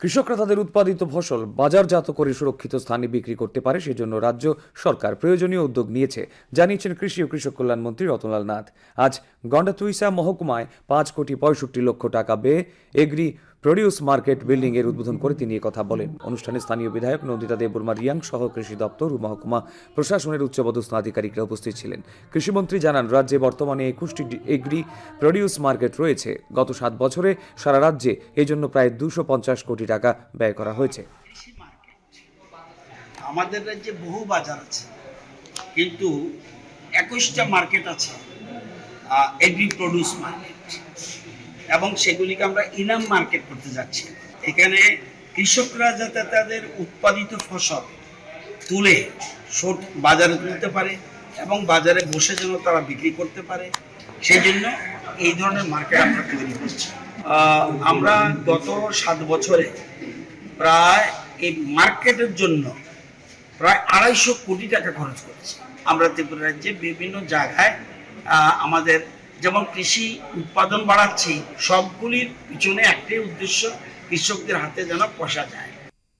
কৃষকরা তাদের উৎপাদিত ফসল বাজারজাত করে সুরক্ষিত স্থানে বিক্রি করতে পারে, সেজন্য রাজ্য সরকার প্রয়োজনীয় উদ্যোগ নিয়েছে, জানিয়েছেন কৃষি ও কৃষক কল্যাণ মন্ত্রী রতনলাল নাথ। আজ গন্ডাতুইসা মহকুমায় পাঁচ কোটি পঁয়ষট্টি লক্ষ টাকা ব্যয়ে এগ্রি প্রডিউস মার্কেট বিল্ডিং এর উদ্বোধন করে তিনি কথা বলেন। অনুষ্ঠানে স্থানীয় বিধায়ক নন্দিতা দেববর্মা, রিয়াং সহ কৃষি দপ্তর ও মহকুমা প্রশাসনের উচ্চপদস্থ আধিকারিকরা উপস্থিত ছিলেন। কৃষিমন্ত্রী জানান, রাজ্যে বর্তমানে একুশটি এগ্রি প্রডিউস মার্কেট রয়েছে। গত সাত বছরে সারা রাজ্যে এই জন্য প্রায় দুশো কোটি টাকা ব্যয় করা হয়েছে। আমাদের রাজ্যে বহু বাজার আছে, কিন্তু একুশটা মার্কেট আছে এগ্রি প্রডিউস মার্কেট এবং সেগুলিকে আমরা ইনাম মার্কেট করতে যাচ্ছি। এখানে কৃষকরা যাতে তাদের উৎপাদিত ফসল তুলে সট বাজারে তুলতে পারে এবং বাজারে বসে যেন তারা বিক্রি করতে পারে, সেই জন্য এই ধরনের মার্কেট আমরা তৈরি করছি। আমরা গত সাত বছরে প্রায় এই মার্কেটের জন্য প্রায় আড়াইশো কোটি টাকা খরচ করেছি। আমরা ত্রিপুরা রাজ্যে বিভিন্ন জায়গায় আমাদের যেমন কৃষি উৎপাদন বাড়াচ্ছি সবগুলির পিছনে একটাই উদ্দেশ্য কৃষকদের হাতে যেন পয়সা যায়।